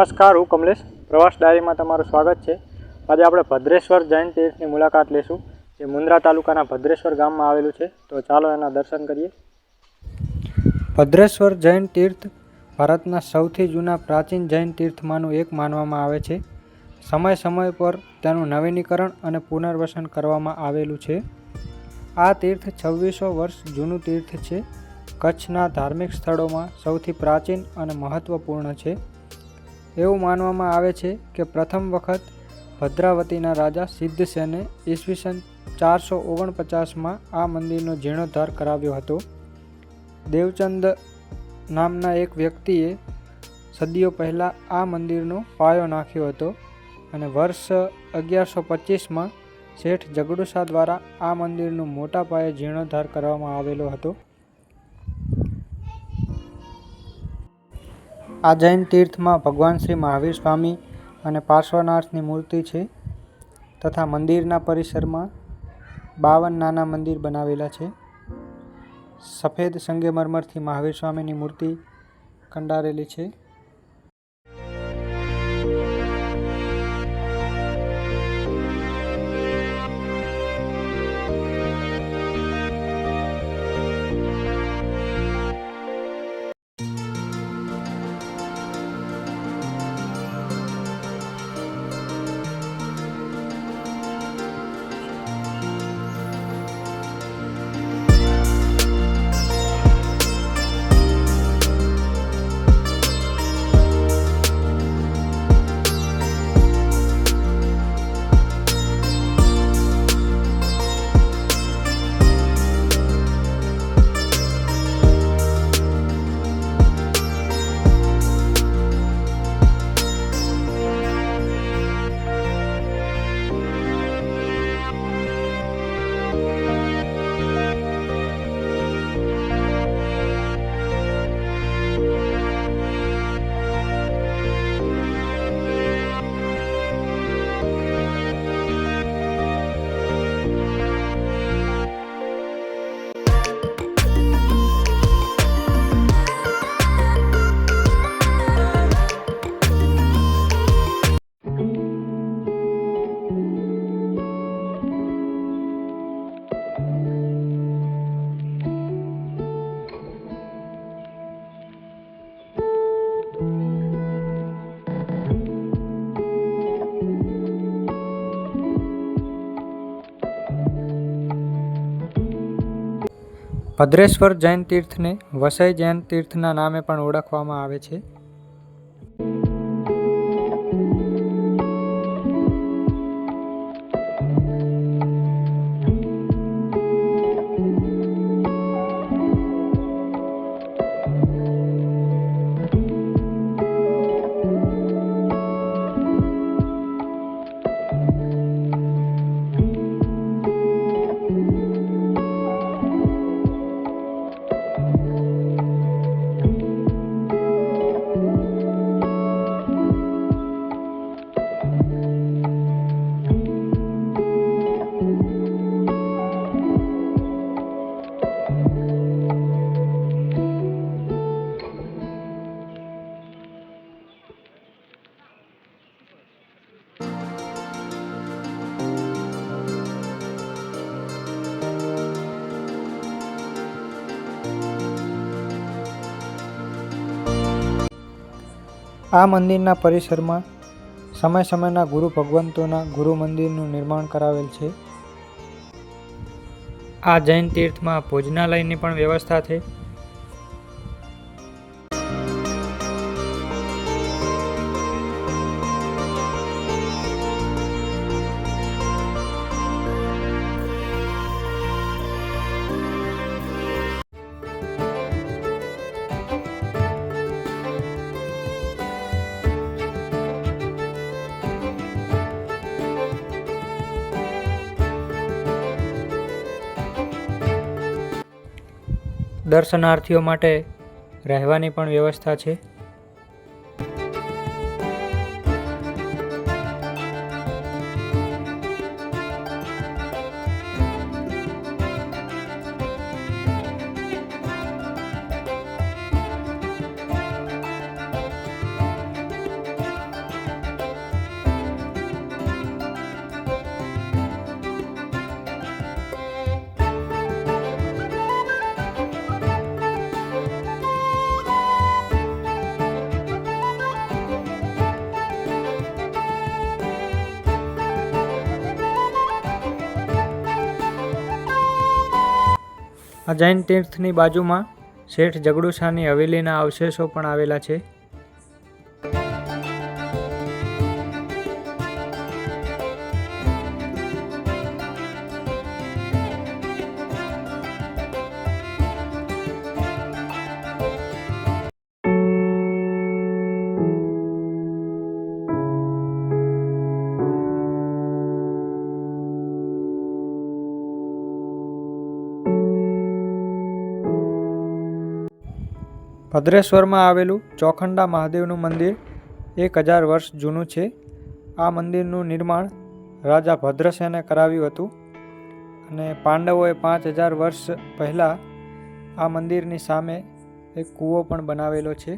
નમસ્કાર, હું કમલેશ. પ્રવાસ ડાયરીમાં તમારું સ્વાગત છે. આજે આપણે ભદ્રેશ્વર જૈન તીર્થની મુલાકાત લેશું, જે મુન્દ્રા તાલુકાના ભદ્રેશ્વર ગામમાં આવેલું છે. તો ચાલો એના દર્શન કરીએ. ભદ્રેશ્વર જૈન તીર્થ ભારતના સૌથી જૂના પ્રાચીન જૈન તીર્થમાંનું એક માનવામાં આવે છે. સમય સમય પર તેનું નવીનીકરણ અને પુનર્વસન કરવામાં આવેલું છે. આ તીર્થ છવ્વીસો વર્ષ જૂનું તીર્થ છે. કચ્છના ધાર્મિક સ્થળોમાં સૌથી પ્રાચીન અને મહત્ત્વપૂર્ણ છે. એવું માનવામાં આવે છે કે પ્રથમ વખત ભદ્રાવતીના રાજા સિદ્ધસેને ઈસવીસન ચારસો ઓગણપચાસમાં આ મંદિરનો જીર્ણોદ્ધાર કરાવ્યો હતો. દેવચંદ નામના એક વ્યક્તિએ સદીઓ પહેલાં આ મંદિરનો પાયો નાખ્યો હતો અને વર્ષ અગિયારસો પચીસમાં શેઠ જગડુસા દ્વારા આ મંદિરનું મોટા પાયે જીર્ણોદ્ધાર કરવામાં આવેલો હતો. આ જૈન તીર્થમાં ભગવાન શ્રી મહાવીર સ્વામી અને પાર્શ્વનાથની મૂર્તિ છે તથા મંદિરના પરિસરમાં બાવન નાના મંદિર બનાવેલા છે. સફેદ સંગેમરમરથી મહાવીર સ્વામીની મૂર્તિ કંડારેલી છે. ભદ્રેશ્વર જૈન તીર્થને વસઈ જૈન તીર્થના નામે પણ ઓળખવામાં આવે છે. આ મંદિરના પરિસરમાં સમય સમયના ગુરુ ભગવંતોના ગુરુ મંદિરનું નિર્માણ કરાવેલ છે. આ જૈન તીર્થમાં ભોજનાલયની પણ વ્યવસ્થા છે. દર્શનાર્થીઓ માટે રહેવાની પણ વ્યવસ્થા છે. આ જૈન તીર્થની બાજુમાં શેઠ જગડુશાની હવેલીના અવશેષો પણ આવેલા છે. ભદ્રેશ્વરમાં આવેલું ચોખંડા મહાદેવનું મંદિર એક હજાર વર્ષ જૂનું છે. આ મંદિરનું નિર્માણ રાજા ભદ્રસેને કરાવ્યું હતું અને પાંડવોએ પાંચ હજાર વર્ષ પહેલાં આ મંદિરની સામે એક કૂવો પણ બનાવેલો છે.